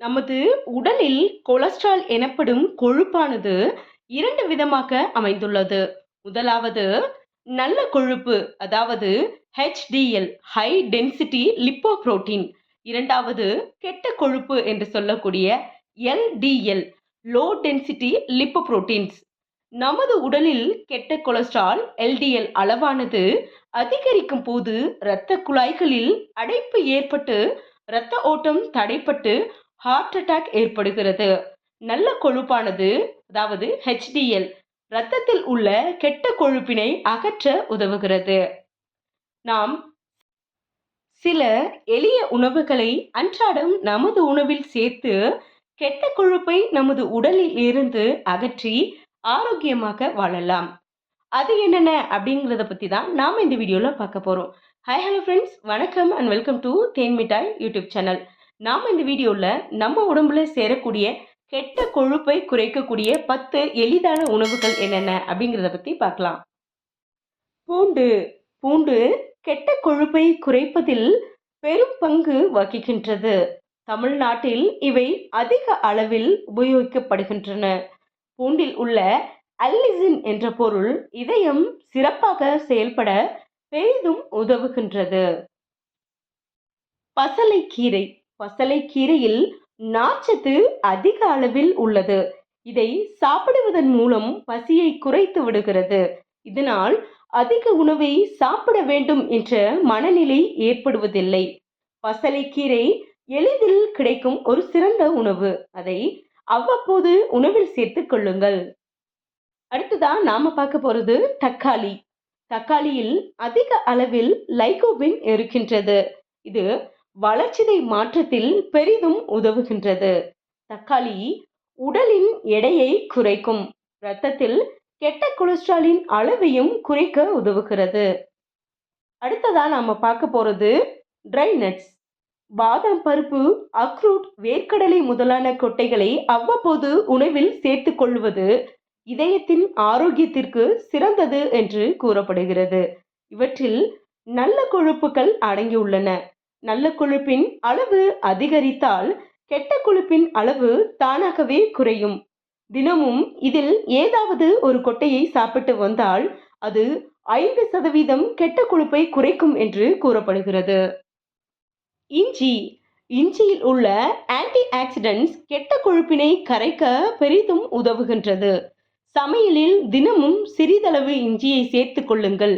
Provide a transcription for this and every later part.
நமது உடலில் கொலஸ்ட்ரால் எனப்படும் கொழுப்பானது இரண்டு விதமாக அமைந்துள்ளது. முதலாவது நல்ல கொழுப்பு அதாவது HDL high density lipoprotein இரண்டாவது கெட்ட கொழுப்பு என்று சொல்லக்கூடிய எல்டிஎல் லோ டென்சிட்டி லிப்போப்ரோட்டீன்ஸ் நமது உடலில் கெட்ட கொலஸ்ட்ரால் எல்டிஎல் அளவானது அதிகரிக்கும் போது இரத்த குழாய்களில் அடைப்பு ஏற்பட்டு இரத்த ஓட்டம் தடைப்பட்டு ஹார்ட் அட்டாக் ஏற்படுகிறது. நல்ல கொழுப்பானது அதாவது ஹெச்டிஎல் இரத்தத்தில் உள்ள கெட்ட கொழுப்பினை அகற்ற உதவுகிறது. நாம் சில எளிய உணவுகளை அன்றாடம் நமது உணவில் சேர்த்து கெட்ட கொழுப்பை நமது உடலில் இருந்து அகற்றி ஆரோக்கியமாக வாழலாம். அது என்னென்ன அப்படிங்கிறத பற்றி தான் நாம் இந்த வீடியோவில் பார்க்க போகிறோம் ஹாய் ஹலோ ஃப்ரெண்ட்ஸ் வணக்கம் and welcome to Thenmittai YouTube channel நாம் இந்த வீடியோவில் நம்ம உடம்புல சேரக்கூடிய கெட்ட கொழுப்பை குறைக்கக்கூடிய பத்து எளிதான உணவுகள் என்னென்ன அப்படிங்கிறத பற்றி பார்க்கலாம். பூண்டு. பூண்டு கெட்ட கொழுப்பை குறைப்பதில் பெரும் பங்கு வகிக்கின்றது. தமிழ்நாட்டில் இவை அதிக அளவில் உபயோகிக்கப்படுகின்றன. பூண்டில் உள்ள அல்லிசின் என்ற பொருள் இதயம் சிறப்பாக செயல்பட பெரிதும் உதவுகின்றது. பசலைக்கீரை. பசலைக்கீரையில் நார்ச்சத்து அதிக அளவில் உள்ளது. இதை சாப்பிடுவதன் மூலம் பசியை குறைத்து விடுகிறது. இதனால் அதிக உணவை சாப்பிட வேண்டும் என்ற மனநிலை ஏற்படுவதில்லை. பசலைக்கீரை எளிதில் கிடைக்கும் ஒரு சிறந்த உணவு. அதை அவ்வப்போது உணவில் சேர்த்துக் கொள்ளுங்கள். அடுத்ததா நாம பார்க்க போறது தக்காளி. தக்காளியில் அதிக அளவில் லைகோபின் இருக்கின்றது. இது வளர்ச்சிதை மாற்றத்தில் பெரிதும் உதவுகின்றது. தக்காளி உடலின் எடையை குறைக்கும். இரத்தத்தில் கெட்ட கொலஸ்ட்ராலின் அளவையும் குறைக்க உதவுகிறது. அடுத்ததா நாம பார்க்க போறது ட்ரை நட்ஸ் பாதாம் பருப்பு அக்ரூட் வேர்க்கடலை முதலான கொட்டைகளை அவ்வப்போது உணவில் சேர்த்து கொள்வது இதயத்தின் ஆரோக்கியத்திற்கு சிறந்தது என்று கூறப்படுகிறது. இவற்றில் நல்ல கொழுப்புகள் அடங்கியுள்ளன. நல்ல கொழுப்பின் அளவு அதிகரித்தால் கெட்ட கொழுப்பின் அளவு தானாகவே குறையும். தினமும் இதில் ஏதாவது ஒரு கொட்டையை சாப்பிட்டு வந்தால் அது ஐந்து சதவீதம் கெட்ட கொழுப்பை குறைக்கும் என்று கூறப்படுகிறது. இஞ்சி. இஞ்சியில் உள்ள ஆன்டி ஆக்சிடென்ட்ஸ் கெட்ட கொழுப்பினை கரைக்க பெரிதும் உதவுகின்றது. சமையலில் தினமும் சிறிதளவு இஞ்சியை சேர்த்து கொள்ளுங்கள்.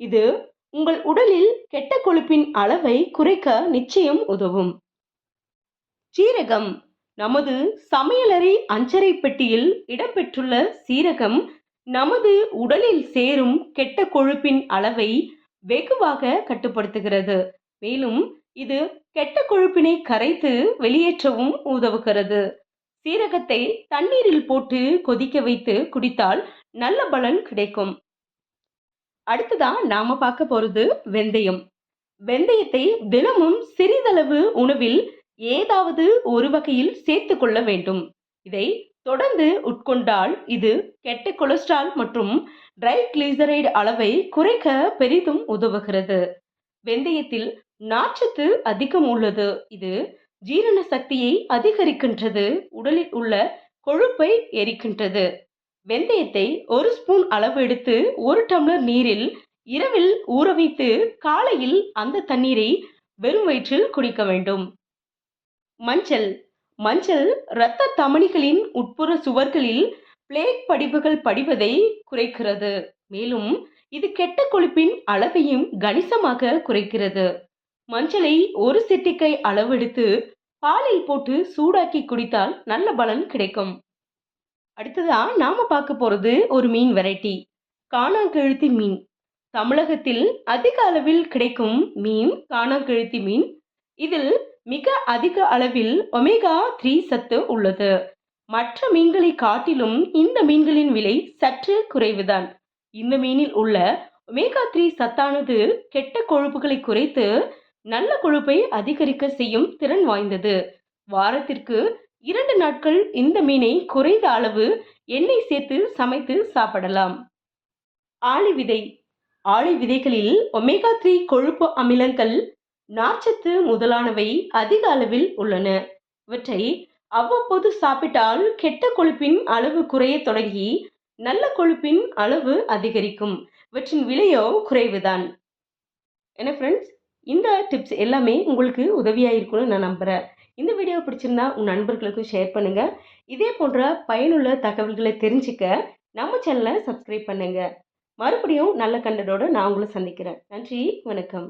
இது உங்கள் உடலில் கெட்ட கொழுப்பின் அளவை குறைக்க நிச்சயம் உதவும். சீரகம். நமது சமையலறை அஞ்சரை பெட்டியில் இடம்பெற்றுள்ள சீரகம் நமது உடலில் சேரும் கெட்ட கொழுப்பின் அளவை வெகுவாக கட்டுப்படுத்துகிறது. மேலும் இது கெட்ட கொழுப்பினை கரைத்து வெளியேற்றவும் உதவுகிறது. சீரகத்தை தண்ணீரில் போட்டு கொதிக்க வைத்து குடித்தால் நல்ல பலன் கிடைக்கும். அடுத்ததான் நாம பார்க்க போறது வெந்தயம். வெந்தயத்தை தினமும் சிறிதளவு உணவில் ஏதாவது ஒரு வகையில் சேர்த்து கொள்ள வேண்டும். இதை தொடர்ந்து உட்கொண்டால் இது கெட்ட கொலஸ்ட்ரால் மற்றும் ட்ரை கிளிசரைடு அளவை குறைக்க பெரிதும் உதவுகிறது. வெந்தயத்தில் நார்ச்சத்து அதிகம் உள்ளது. இது ஜீரண சக்தியை அதிகரிக்கின்றது. உடலில் உள்ள கொழுப்பை எரிக்கின்றது. வெந்தயத்தை ஒரு ஸ்பூன் அளவு எடுத்து ஒரு டம்ளர் நீரில் இரவில் ஊற வைத்து காலையில் அந்த தண்ணீரை வெறும் வயிற்றில் குடிக்க வேண்டும். மஞ்சள். மஞ்சள் இரத்த தமனிகளின் உட்புற சுவர்களில் பிளேக் படிவுகள் படிவதை குறைக்கிறது. மேலும் இது கெட்ட கொழுப்பின் அளவையும் கணிசமாக குறைக்கிறது. மஞ்சளை ஒரு சிட்டிக்கை அளவெடுத்து பாலில் போட்டு சூடாக்கி குடித்தால் நல்ல பலன் கிடைக்கும். அடுத்ததா நாம பார்க்க போறது ஒரு மீன் வெரைட்டி காணாங்கழுத்தி மீன். தமிழகத்தில் அதிக அளவில் கிடைக்கும் மீன் காணாங்கழுத்தி மீன். இதில் மிக அதிக அளவில் ஒமேகா த்ரீ சத்து உள்ளது. மற்ற மீன்களை காட்டிலும் இந்த மீன்களின் விலை சற்று குறைவுதான். இந்த மீனில் உள்ள ஒமேகா த்ரீ சத்தானது கெட்ட கொழுப்புகளை குறைத்து நல்ல கொழுப்பை அதிகரிக்க செய்யும் திறன் வாய்ந்தது. வாரத்திற்கு இரண்டு நாட்கள் இந்த மீனை குறைந்த அளவு எண்ணெய் சேர்த்து சமைத்து சாப்பிடலாம். ஆளி விதை. ஆளி விதைகளில் ஒமேகா த்ரீ கொழுப்பு அமிலங்கள் நார்ச்சத்து முதலானவை அதிக அளவில் உள்ளன. இவற்றை அவ்வப்போது சாப்பிட்டால் கெட்ட கொழுப்பின் அளவு குறைய தொடங்கி நல்ல கொழுப்பின் அளவு அதிகரிக்கும். இவற்றின் விலையோ குறைவுதான். என்ன ஃப்ரெண்ட்ஸ் இந்த டிப்ஸ் எல்லாமே உங்களுக்கு உதவியாக இருக்கும்னு நான் நம்புகிறேன் இந்த வீடியோ பிடிச்சிருந்தா உன் நண்பர்களுக்கும் ஷேர் பண்ணுங்கள் இதே போன்ற பயனுள்ள தகவல்களை தெரிஞ்சுக்க நம்ம சேனலை சப்ஸ்கிரைப் பண்ணுங்கள் மறுபடியும் நல்ல கண்டதோடு நான் உங்களை சந்திக்கிறேன். நன்றி வணக்கம்.